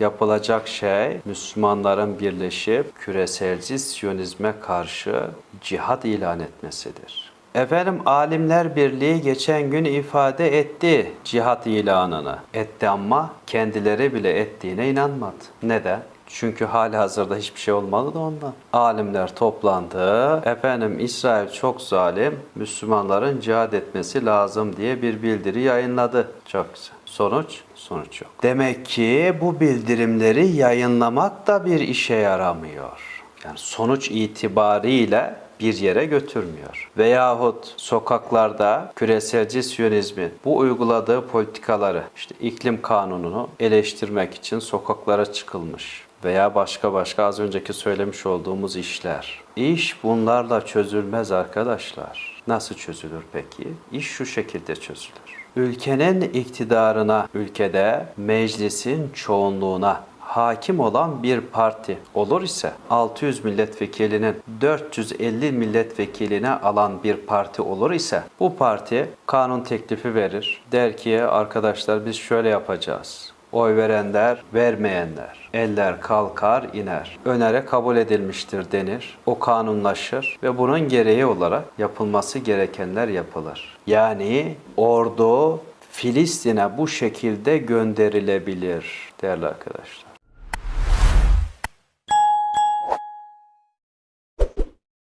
Yapılacak şey Müslümanların birleşip küreselci Siyonizme karşı cihat ilan etmesidir. Efendim Alimler Birliği geçen gün ifade etti cihat ilanını. Etti ama kendileri bile ettiğine inanmadı. Neden? Çünkü hali hazırda hiçbir şey olmadı da ondan. Alimler toplandı. Efendim İsrail çok zalim. Müslümanların cihad etmesi lazım diye bir bildiri yayınladı. Çok güzel. Sonuç? Sonuç yok. Demek ki bu bildirimleri yayınlamak da bir işe yaramıyor. Yani sonuç itibariyle bir yere götürmüyor. Veyahut sokaklarda küreselci siyonizmin bu uyguladığı politikaları, işte iklim kanununu eleştirmek için sokaklara çıkılmış veya başka başka az önceki söylemiş olduğumuz işler. İş bunlarla çözülmez arkadaşlar. Nasıl çözülür peki? İş şu şekilde çözülür. Ülkenin iktidarına, ülkede meclisin çoğunluğuna hakim olan bir parti olur ise 600 milletvekilinin 450 milletvekiline alan bir parti olur ise bu parti kanun teklifi verir. Der ki arkadaşlar biz şöyle yapacağız. Oy verenler, vermeyenler. Eller kalkar, iner. Önere kabul edilmiştir denir. O kanunlaşır ve bunun gereği olarak yapılması gerekenler yapılır. Yani ordu Filistin'e bu şekilde gönderilebilir değerli arkadaşlar.